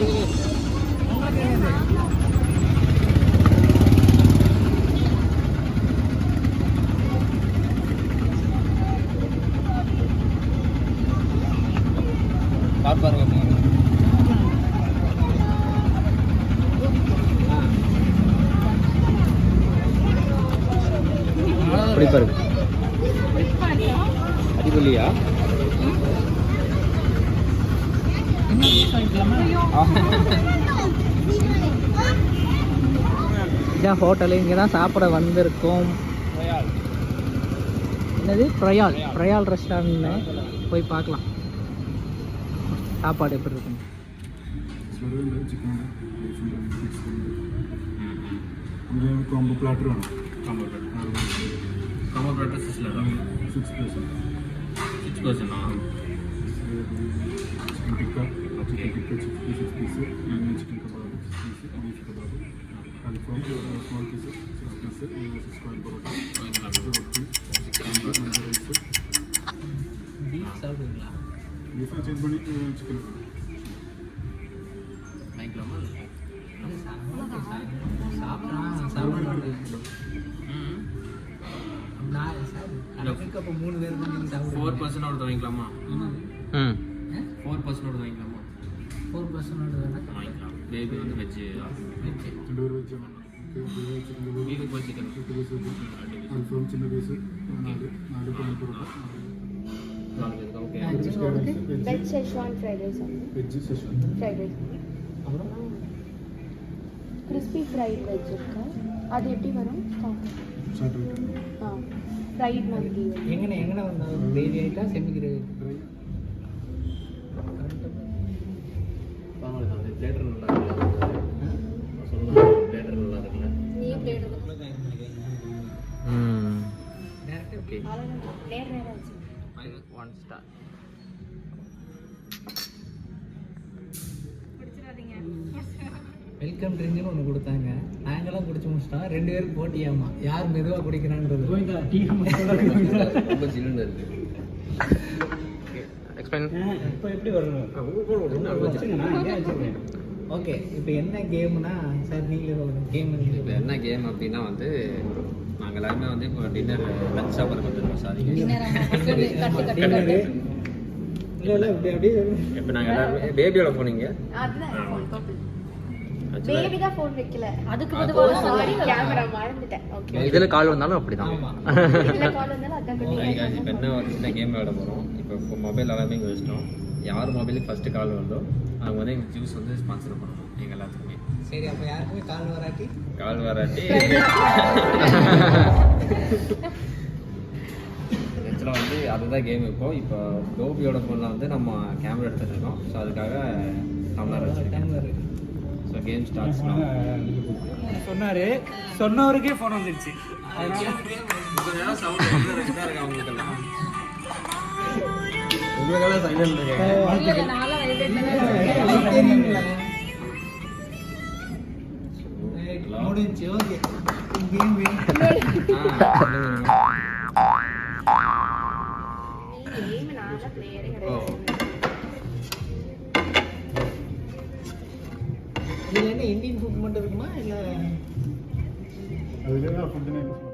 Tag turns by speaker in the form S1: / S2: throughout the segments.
S1: Vamos lá,
S2: இதான் hotel இங்கே தான் சாப்பிட வந்திருக்கோம் என்னது ப்ரயால் ப்ரயால் ரெஸ்டாரண்ட்னு போய் பார்க்கலாம் சாப்பாடு எப்படி இருக்கும்
S3: காம்போ பிளாட்டர் வேணும்
S1: combo platter combo
S3: platter six
S1: six six
S3: percent tikka chicken, chicken pieces, and chicken kebab pieces, beef kebab. And from uh, small pieces, six pieces, uh, six square parotta, and roti,
S2: and rice. Beef சாப்பிடுவீங்களா
S3: பீஃபாக change பண்ணி chicken
S1: வாங்கிக்கலாமா
S2: சாப்பிட்றான் சாப்பிட்றான் மூணு பேர்
S1: four percent ஒருத்தர் வாங்கிக்கலாமா பர்சனல் வேணால் வாங்கிக்கலாம் பேபி வந்து
S3: வெஜ்ஜு வெஜ்ஜு டோர் வெஜ்ஜு
S1: வீட்டுக்கு போய் சிக்கன்
S3: அல்ஃபாம் சின்ன பீஸு நாலு நாலு
S1: பண்ணி
S4: கொடுப்போம் veg schezwan fried rice
S3: veg schezwan
S4: fried rice
S2: அப்புறம்
S4: கிறிஸ்பி ஃப்ரைட் அது எப்படி வரும்
S2: எங்கே எங்கே வந்தாலும் கிரேவி ஐட்டம் செமி கிரேவி
S1: அந்த பிளேட்டர் நல்லா சொல்லுங்கள் பிளேட்டர் நல்லா இருக்குல்ல
S4: நீ பிளேட்
S2: ஓகே
S4: வச்சு
S2: ஒன் ஸ்டார் வெல்கம் ட்ரிங்க்னு ஒன்று கொடுத்தாங்க. நாங்களாம் குடிச்சு முடிச்சிட்டோம் ரெண்டு பேரும் போட்டியாமா யார் மெதுவாக குடிக்கிறான்றது?
S1: ரொம்ப சில்லுன்னு இருக்கு.
S2: இப்போ எப்படி வரணும்? ஓகே இப்போ என்ன கேம்னா சார் நீங்களே கேம்
S1: இப்போ என்ன கேம் அப்படின்னா வந்து நாங்கள் எல்லாருமே வந்து இப்போ டின்னர் லஞ்ச் சாப்பிட்றது வந்துருக்கோம் சாரி இப்போ நாங்கள் எல்லாருமே பேபியோட போனீங்க
S4: பேபி தான் ஃபோன் வைக்கல. அதுக்கு பொதுவாக சாரி கேமரா மறந்துட்டேன். ஓகே
S1: இதில் கால் வந்தாலும் அப்படிதான்.
S4: இதுல கால் வந்தாலும் அதான் கட்டி
S1: இப்போ என்ன ஒரு சின்ன கேம் விளையாட போகிறோம் இப்போ மொபைல் எல்லாமே இங்கே வச்சிட்டோம். யார் மொபைலுக்கு ஃபஸ்ட்டு கால் வருதோ அவங்க வந்து எங்கள் ஜூஸ் வந்து ஸ்பான்சர் பண்ணணும் எங்கள் எல்லாத்துக்குமே.
S2: சரி அப்போ யாருக்குமே கால் வராட்டி?
S1: கால் வராட்டி. ஆக்சுவலாக வந்து அதுதான் கேம் இப்போ. இப்போ கோபியோட ஃபோனில் வந்து நம்ம கேமரா எடுத்துட்டு இருக்கோம். ஸோ அதுக்காக டம்ளர் வச்சுருக்கேன். ஸோ கேம் ஸ்டார்ட்ஸ்
S2: சொன்னாரு. சொன்னவருக்கே ஃபோன் வந்துருச்சு.
S1: உங்களுக்கெல்லாம் சைலண்ட்
S2: முடிஞ்சு ஓகே. கேம்
S4: கேம்
S2: இதில் என்ன இந்தியன் ஃபுட் மட்டும் இருக்குமா? இல்லை அதுலேயே ஃபுட்டு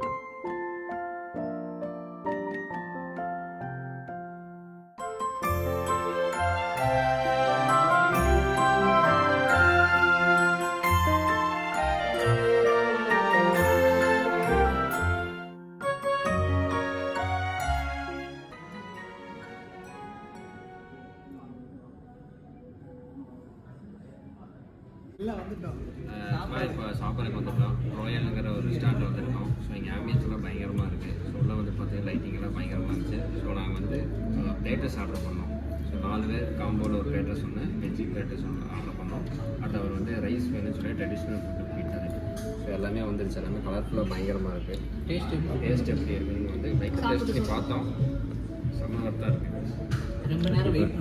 S1: இப்போ சாப்பாடுக்கு வந்துட்டோம் ராயலுங்கிற ஒரு ஸ்டாண்ட் வந்திருக்கோம். ஸோ இங்கே ஆம்பியன்ஸ்லாம் பயங்கரமாக இருக்குது ஸோ உள்ள வந்து பார்த்தீங்கன்னா லைட்டிங் எல்லாம் பயங்கரமாக இருந்துச்சு. ஸோ நாங்கள் வந்து பிளேட்டர்ஸ் ஆர்டர் பண்ணோம். ஸோ நாலு பேர் காம்போவில் ஒரு பிளேட்டர்ஸ் ஒன்று வெஜ்ஜி பிளேட்டர்ஸ் ஒன்று ஆர்டர் பண்ணோம். அடுத்து அவர் வந்து ரைஸ் வேணும்னு சொல்லி ட்ரெடிஷ்னல் ஃபுட்டு கேட்டார் ஸோ எல்லாமே வந்துருச்சு. எல்லாமே கலர்ஃபுல்லாக பயங்கரமாக இருக்குது
S2: டேஸ்ட்
S1: டேஸ்ட் எப்படி இருக்குன்னு வந்து பைக் டேஸ்ட் பண்ணி பார்த்தோம்.
S2: வெயிட்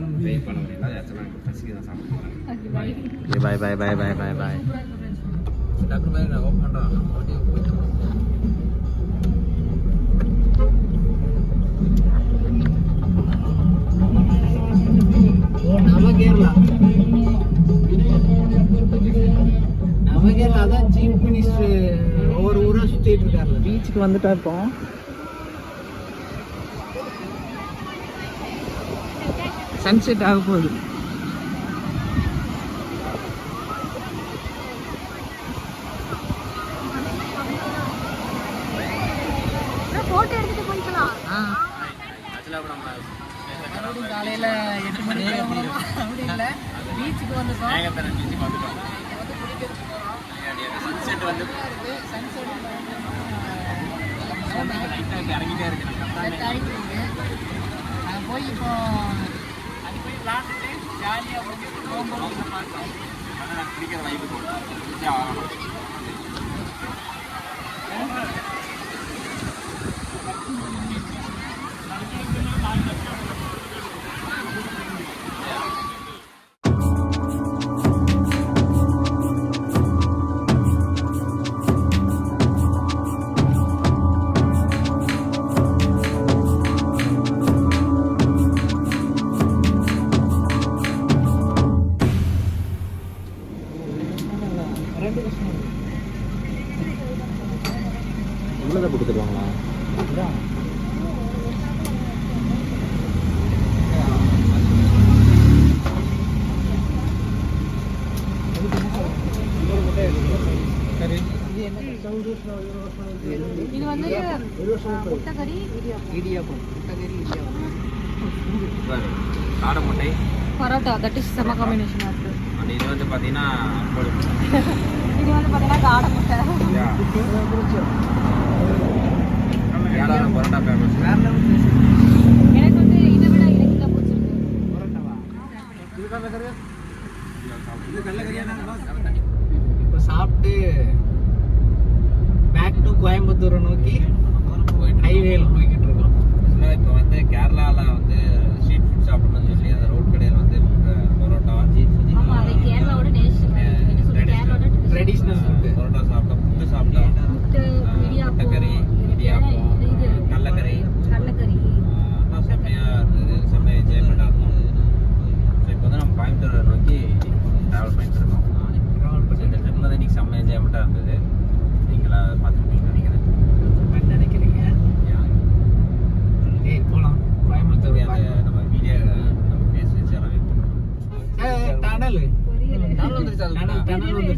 S2: பண்ண
S1: முடியல. ஆக்சுவலாக பசிக்கு தான்
S5: பாய் பாய் பாய் பாய் பாய் பாய்
S1: டாக்டர் பாய் நான் ஓப்பன் பண்ணுறேன்
S2: நவகேரளா நவகேரளா தான் சீஃப் மினிஸ்டர் ஒவ்வொரு ஊராக சுற்றிட்டு இருக்காருல்ல.
S5: பீச்சுக்கு வந்துட்டா இருப்போம் சன்செட் ஆக போகுது
S4: போட்டோ எடுத்துட்டு போய்க்கலாம்
S2: மறுபடியும் காலையில எட்டு மணிக்கு கிளம்புறோமா? அப்படி இல்லை பீச்சுக்கு வந்துட்டோம்
S1: சன்செட் வந்து இறங்கிட்டே இருக்கு
S2: நாங்கள் போய் இப்போ அது போய் விளாண்டுட்டு ஜாலியாக போகும்போது பார்த்தோம்
S1: அதான் பிடிக்கிற வாய்ப்பு போட்டு ஆகணும்
S5: உள்ளதை போட்டு தருவாங்களா
S2: அதான்
S5: சரி.
S4: இது வந்து முட்டைக்கறி இடியாப்பம்.
S2: இடியாப்பம். முட்டைக்கறி இடியாப்பம்.
S1: காடை முட்டை
S4: பரோட்டா தட் இஸ் செம்ம காம்பினேஷனாக இருக்கு.
S1: அந்த இது வந்து பார்த்தீங்கன்னா.
S4: இது வந்து பார்த்தீங்கன்னா காடை முட்டை
S1: கேரளாவில் பரோட்டா ஃபேமஸ்.
S4: எனக்கு வந்து இதை விட எனக்கு இதான் பிடிச்சிருக்கு.
S2: பரோட்டாவா? இப்போ சாப்பிட்டு பேக் டு கோயம்புத்தூரை நோக்கி ஹைவேல போய்கிட்டு இருக்கோம்.
S1: இப்போ வந்து கேரளாவில் வந்து ஸ்ட்ரீட் ஃபுட் சாப்பிடணும்னு சொல்லி அந்த ரோட் கடையில் வந்து அஹ், பரோட்டா
S4: ஆமா அது கேரளாவோட நேஷன் என்ன சொல்றது கேரளாவோட
S2: ட்ரெடிஷ்னல் ஃபுட்டு
S1: பரோட்டா சாப்பிட்டோம் புட்டு சாப்பிட்டோம்
S4: முட்டை
S1: அஹ்,
S4: இடியாப்பம்
S1: முட்டைக்கறி இடியாப்பம்
S4: இது
S1: கடலக்கறி
S4: கடலக்கறி
S1: எல்லாம் செம்மையாக இருந்தது செம்மையாக என்ஜாய்மெண்ட்டாக இருந்தோம் ஸோ இப்போ வந்து நம்ம கோயம்புத்தூரை நோக்கி ட்ராவல் பண்ணிட்டு இருக்கோம் ஸோ இந்த ட்ரிப் வந்து இன்னைக்கு செம்ம என்ஜாய்மெண்ட்டாக இருந்தது நீங்களா பார்த்துருப்பீங்கன்னு நினைக்கிறேன்
S2: நினைக்கிறீங்க
S1: Yeah.
S2: ஏய் போலாம் கோயம்புத்தூர்
S1: அந்த நம்ம வீடியோ நம்ம பேசி வச்சு எல்லாம் வெயிட் பண்ணுறோம்
S2: டனல்
S1: டனல் வந்துருச்சு அது
S2: டனல் டனல் வந்துருச்சு
S4: அது வீடியோ எடு
S1: வந்துருச்சா இங்கே வந்து டைம் வரலாம்னு நினைச்சோம்
S3: நைட்ல பார்க்கும்போது பயமா இருக்கு
S2: பேக் டு டனல்
S4: சூப்பரா இருக்கு ஏய், எடுடா வீடியோ எடுடா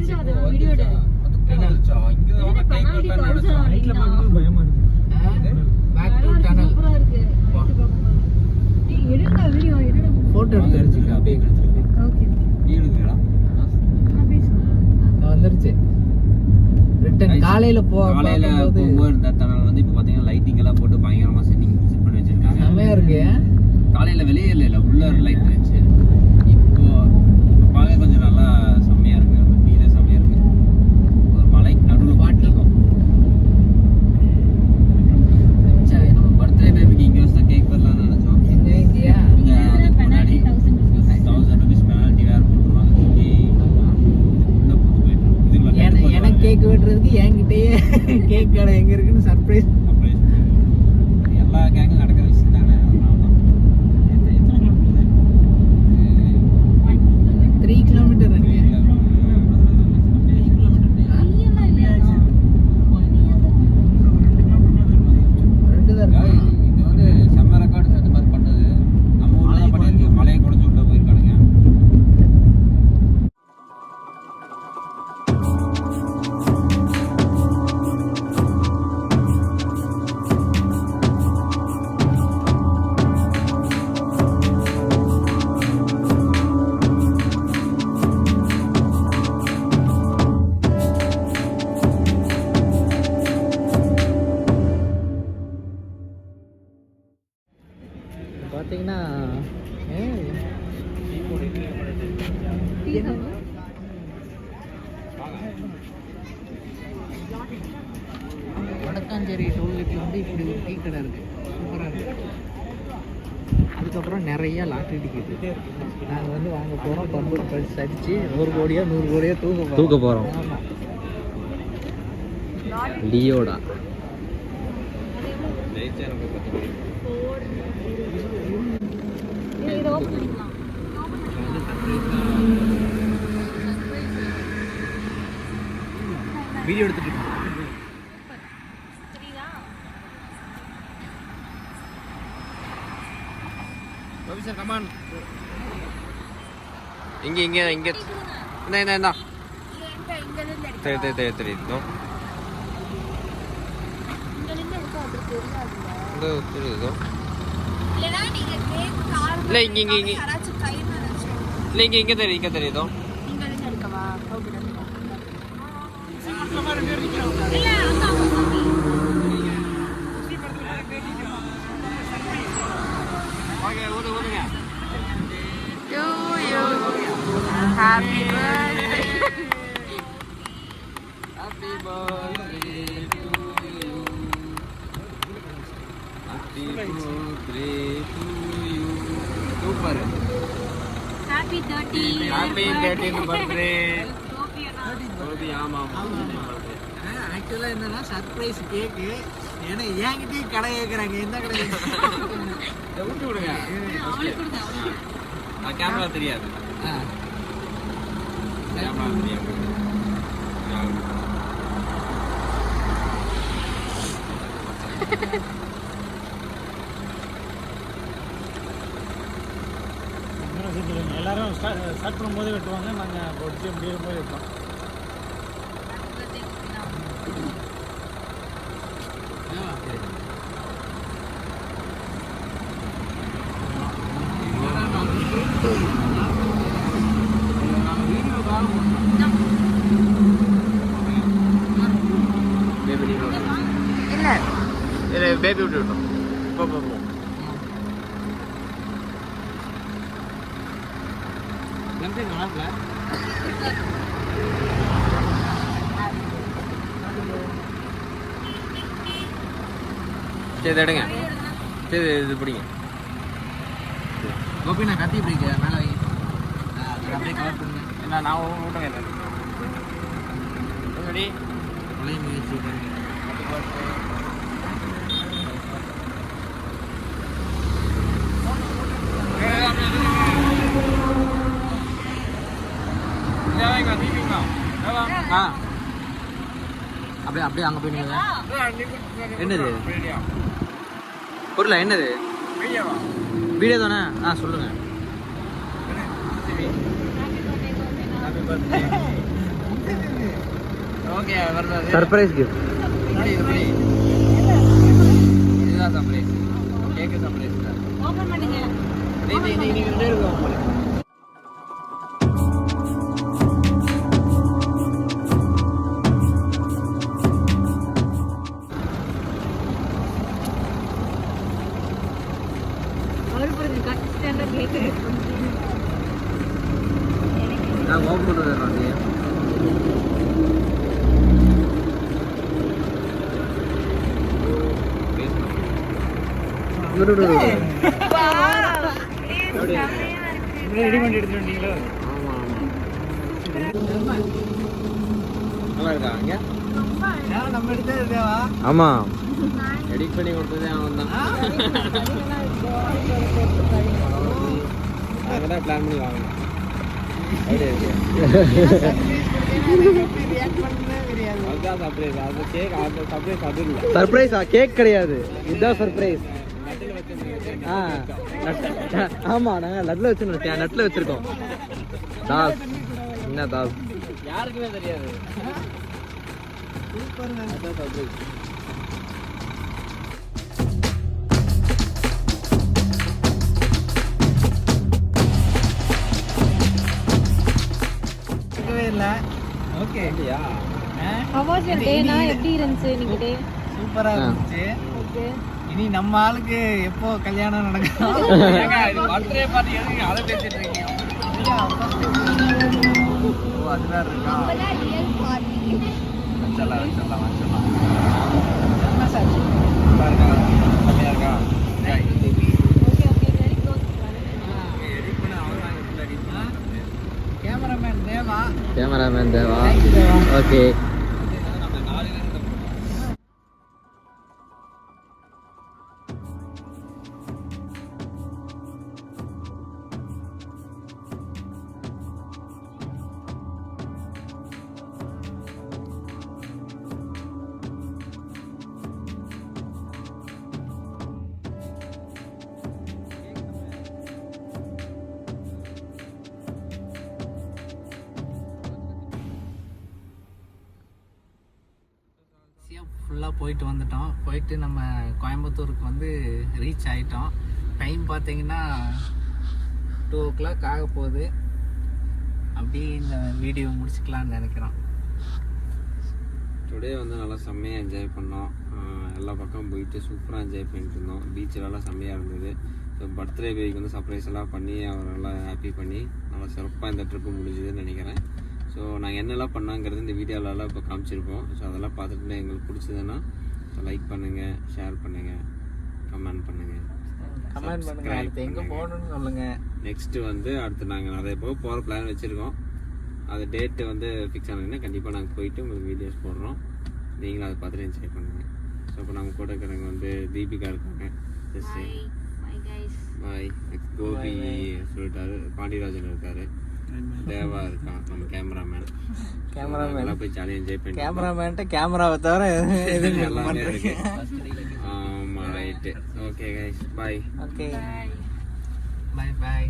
S2: போட்டோ எடுத்து
S1: எடுத்துருக்கு அப்படியே
S4: ஓகே
S2: வந்துருச்சு. ரிட்டன் காலையில போ
S1: காலையில போகும்போது டனல் வந்து இப்போ பார்த்தீங்கன்னா லைட்டிங் எல்லாம் போட்டு பயங்கரமா செட்டிங் செட் பண்ணி வச்சிருக்காங்க.
S2: செமையா இருக்கு.
S1: காலையில வெளியே இல்லை இல்லை. உள்ள லைட் இருந்துச்சு. இப்போ இப்போ பார்க்க கொஞ்சம் நல்லா
S2: பார்த்தீங்கன்னா ஏய், வடக்காஞ்சேரி டோல்கேட்டில் வந்து இப்படி ஒரு டீ கடை இருக்கு. சூப்பராக இருக்கு. அதுக்கப்புறம் நிறைய லாட்ரி டிக்கெட் நாங்கள் வந்து வாங்க போகிறோம் பம்பு படிச்சு அடிச்சு நூறு கோடியோ நூறு கோடியோ தூக்க போறோம்.
S5: தூக்க போறோம்.
S2: ஆமா.
S5: லியோடா.
S1: ஜெயிச்சா நமக்கு பத்து கோடி.
S4: இதை ஓப்பன் பண்ணிக்கலாம்
S1: இப்போ வந்து surprise தான்.
S2: வீடியோ எடுத்துட்டு இருக்கோம்
S1: ரவி சார் கமான் இங்கே இங்கே இங்கே இந்த இந்த இந்தா
S4: இங்க இருந்து எடுக்க
S1: சரி சரி சரி சரி இதோ
S4: இங்க இருந்து எடுக்க அப்படி தெரியாதுல்ல
S1: இந்த சரி இதோ இல்ல, இங்க, இங்க, இங்க. இல்லை இங்கே இங்கே தெரியும் இங்கே தெரியுதோ?
S4: இங்க இருந்து எடுக்கவா? Okay super happy 30
S1: happy thirteen birthday Gopi ஆமாம் ஆமாம்
S2: ஆக்சுவலாக என்னன்னா சர்ப்ரைஸ் கேக்கு ஏன்னா என்கிட்டயும் கடை கேட்குறாங்க எந்த கடை
S1: விட்டு விடுங்க. கேமரா தெரியாது. கேமரா தெரியாது.
S3: எல்லாரும் ஸ்டார்ட் பண்ணும்போது வெட்டுவாங்க நாங்கள் பொடிச்சு முடியும் போது வெட்டோம்
S1: பேபி நீங்கள்
S4: இல்ல
S1: இல்லை பேபி விட்டு விட்டோம் போ போ போ
S2: நன்றி நல்லா
S1: சரி எடுங்க. சரி இது பிடிங்க.
S2: கோபி நான் கத்தி பிடிக்க மேலே வை. அப்படியே கவர் பண்ணுங்க.
S1: என்ன நான் விட்டு கேட்டேன். ரெடி
S2: உலக முயற்சி பண்ணுங்க ஆ அப்படியே அப்படியே அங்கே போய் நில்லுங்க. என்னது பொருளா என்னது வீடியோ தானே ஆ சொல்லுங்க ஓகே வருது
S5: சர்ப்ரைஸ் கிஃப்ட்
S2: இதுதான் சர்ப்ரைஸ் கேக்கு சர்ப்ரைஸ் தான்
S4: ஓபன் பண்ணுங்க
S2: நீ நீ நீ ரெண்டு பேரும்
S1: நல்லா இருக்கா இங்க
S5: ஆமா.
S1: எடிட் பண்ணி கொடுத்ததே அவன் தான் நாங்கள் தான் பிளான் பண்ணி வாங்கணும் சர்ப்ரைஸ் கேக் அது சர்ப்ரைஸ் அது இல்லை.
S5: சர்ப்ரைஸா கேக் கிடையாது. இதுதான் சர்ப்ரைஸ் ஆ. நட்- ஆமா நாங்க லட்ல வச்சு நட்ல வச்சிருக்கோம். என்ன தாஸ்
S1: யாருக்குமே தெரியாது.
S2: ஓகே.
S1: இல்லையா
S4: யுவர் டேனா? எப்படி இருந்துச்சு டே?
S2: சூப்பரா. இருந்துச்சு.
S4: ஓகே.
S2: இனி நம்ம ஆளுக்கு எப்போ கல்யாணம் நடக்கும்
S1: பர்த்டே பார்ட்டி எதுக்கு அதை பேசிட்டு இருக்கீங்க?
S2: ஓ அதுதான் இருக்கா வச்சிடலாம் வச்சிடலாம் வச்சிடலாம்
S1: இருக்கா செம்மையா இருக்கா
S4: ஓகே ஓகே. வெரி
S2: போயிட்டு வந்துட்டோம். போயிட்டு நம்ம கோயம்புத்தூருக்கு வந்து ரீச் ஆயிட்டோம். டைம் பார்த்தீங்கன்னா டூ ஓ கிளாக் ஆக போகுது. அப்படியே இந்த வீடியோ முடிச்சுக்கலாம்னு நினைக்கிறோம்.
S1: டுடே வந்து நல்லா செம்மையாக என்ஜாய் பண்ணோம். எல்லா பக்கம் போயிட்டு சூப்பராக என்ஜாய் பண்ணிட்டு இருந்தோம். பீச்சிலலாம் செம்மையாக இருந்தது. ஸோ பர்த்டே பேக்கு வந்து சர்ப்ரைஸ் எல்லாம் பண்ணி அவர் நல்லா ஹாப்பி பண்ணி நல்லா சிறப்பாக இந்த ட்ரிப்பு முடிஞ்சதுன்னு நினைக்கிறேன். ஸோ நாங்கள் என்னெல்லாம் பண்ணாங்கிறது இந்த வீடியோலலாம் இப்போ காமிச்சிருப்போம். ஸோ அதெல்லாம் பார்த்துட்டு எங்களுக்கு பிடிச்சதுன்னா லைக் பண்ணுங்கள் ஷேர் பண்ணுங்கள் கமெண்ட் பண்ணுங்கள்
S2: கமெண்ட் பண்ணுங்க
S1: Subscribe
S2: அடுத்து எங்கே
S1: பண்ணுங்க.
S2: போகணும்னு சொல்லுங்க.
S1: நெக்ஸ்ட்டு வந்து அடுத்து நாங்கள் நிறைய போக போகிற பிளான் வச்சுருக்கோம். அது டேட்டு வந்து ஃபிக்ஸ் ஆனதுன்னா கண்டிப்பாக நாங்கள் போயிட்டு உங்களுக்கு வீடியோஸ் போடுறோம். நீங்களும் அதை பார்த்துட்டு என்ஜாய் பண்ணுங்கள் ஸோ இப்போ நம்ம கூட இருக்கிறவங்க வந்து தீபிகா இருக்காங்க. ஜஸ்ட் பாய் கோபி சொல்லிட்டாரு. பாண்டியராஜன் இருக்காரு. தேவா இருக்கான் நம்ம கேமராமேன். எல்லாம் போய் ஜாலியாக என்ஜாய் பண்ணி
S2: கேமராமேன்ட்ட கேமராவை தவிர எதுவும்
S1: எல்லாமே இருக்கு. ஆமாம் right okay guys bye
S2: okay bye bye